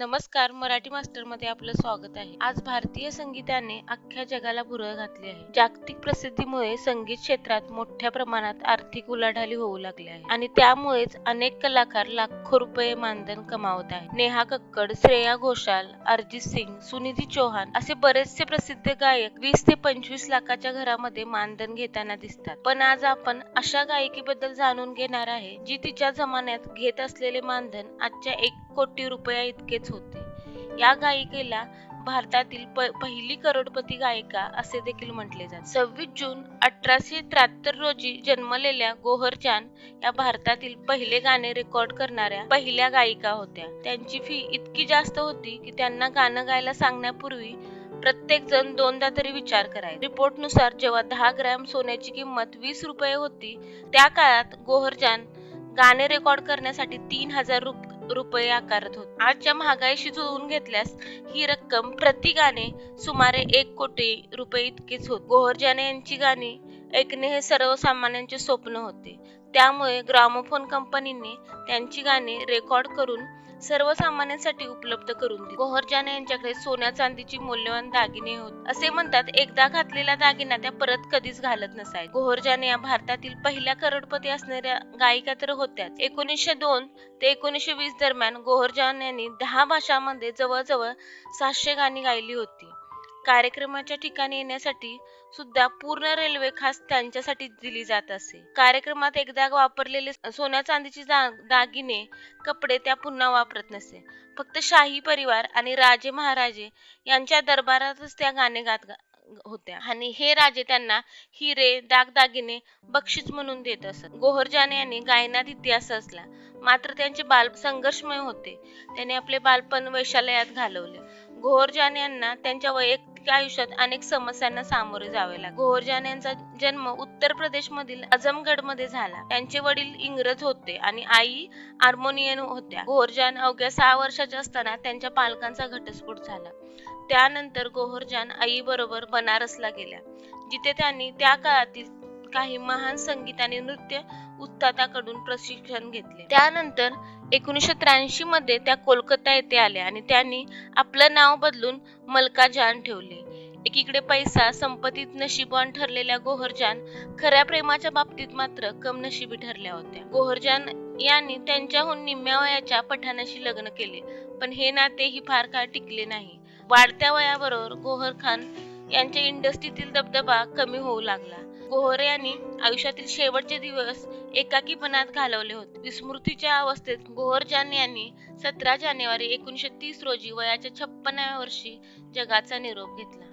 नमस्कार मराठी मास्टरमध्ये आपलं स्वागत आहे. आज भारतीय संगीताने अख्ख्या जगाला भुरळ घातली आहे. जागतिक प्रसिद्धीमुळे संगीत क्षेत्रात मोठ्या प्रमाणात आर्थिक उलाढाली होऊ लागली आहे आणि त्यामुळेच अनेक कलाकार लाखो रुपये मानधन कमावत आहेत. नेहा कक्कड श्रेया घोषाल अरिजित सिंग सुनिधी चौहान असे बरेचसे प्रसिद्ध गायक वीस ते पंचवीस लाखाच्या घरामध्ये मानधन घेताना दिसतात. पण आज आपण अशा गायकीबद्दल जाणून घेणार आहे जी तिच्या जमान्यात घेत असलेले मानधन आजच्या एक कोटी रुपया इतकेच होते. या गायिकेला भारतातील पहिली करोडपती गायिका असे देखील म्हटले जाते. सव्वीस जून अठराशे त्र्याहत्तर रोजी जन्मलेल्या गोहर चान या भारतातील पहिले गाणे रेकॉर्ड करणाऱ्या पहिल्या गायिका होत्या. त्यांची फी इतकी जास्त होती की त्यांना गाणं गायला सांगण्यापूर्वी प्रत्येक जण दोनदा तरी विचार कराय रिपोर्टनुसार जेव्हा दहा ग्रॅम सोन्याची किंमत वीस रुपये होती त्या काळात गोहरजान गाणे रेकॉर्ड करण्यासाठी तीन हजार रुपये रुपये आकारत होत आजच्या महागाईशी जुळवून घेतल्यास ही रक्कम प्रति गाणे सुमारे एक कोटी रुपये इतकीच होत. गोहरजाने यांची गाणी ऐकणे हे सर्वसामान्यांचे स्वप्न होते. त्यामुळे ग्रामोफोन कंपनीने त्यांची गाणी रेकॉर्ड करून सर्वसामान्यांसाठी उपलब्ध करून दिली. गोहरजाने यांच्याकडे सोन्या चांदीची मौल्यवान दागिने होते. असे म्हणतात एकदा घातलेला दागिना त्या परत कधीच घालत नसाय गोहरजाने या भारतातील पहिल्या करोडपती असणाऱ्या गायिका तर होत्याच. एकोणीसशे दोन ते एकोणीसशे वीस दरम्यान गोहरजान यांनी दहा भाषांमध्ये जवळजवळ सातशे गाणी गायली होती. कार्यक्रमाच्या ठिकाणी येण्यासाठी सुद्धा पूर्ण रेल्वे खास त्यांच्यासाठी दिली जात असे. कार्यक्रमात एकदा वापरलेले सोन्या चांदीचे दागिने कपडे त्या पुन्हा वापरत नसे. फक्त शाही परिवार आणि राजे महाराजे यांच्या दरबारातच त्या गाणे गात होत्या. आणि हे राजे त्यांना हिरे दागदागिने बक्षीस म्हणून देत असत. गोहरजाने यांनी गायनात इतिहास असला मात्र त्यांचे बाल संघर्षमय होते. त्यांनी आपले बालपण वैशालयात घालवले. गोहरजान यांना त्यांच्या वैयक्तिक इतक्या आयुष्यात अनेक समस्यांना सामोरे जावे लागले. गोहरजान यांचा जन्म उत्तर प्रदेश मधील अजमगडमध्ये झाला. त्यांचे वडील इंग्रज होते आणि आई हार्मोनियन होत्या. गोहरजान अवघ्या सहा वर्षाच्या असताना त्यांच्या पालकांचा घटस्फोट झाला. त्यानंतर गोहरजान आई बरोबर बनारसला गेल्या जिथे त्यांनी त्या काळातील काही महान संगीत आणि नृत्य उत्ताताकडून प्रशिक्षण घेतले. त्यानंतर एकोणीसशे त्र्याऐंशी मध्ये त्या कोलकाता येथे आल्या आणि त्यांनी आपलं नाव बदलून मलका जान ठेवले. एकीकडे पैसा संपत्तीत नशिबवान ठरलेल्या गोहरजान खऱ्या प्रेमाच्या बाबतीत मात्र कमनशिबी ठरल्या होत्या. गोहरजान यांनी त्यांच्याहून निम्म्या वयाच्या पठाणाशी लग्न केले पण हे नातेही फार काळ टिकले नाही. वाढत्या वयाबरोबर गोहर खान यांच्या इंडस्ट्रीतील दबदबा कमी होऊ लागला. गोहर यांनी आयुष्यातील शेवटचे दिवस एकाकीपणात घालवले होते. विस्मृतीच्या अवस्थेत गोहरजान यांनी सतरा जानेवारी एकोणीसशे तीस रोजी वयाच्या छप्पनाव्या वर्षी जगाचा निरोप घेतला.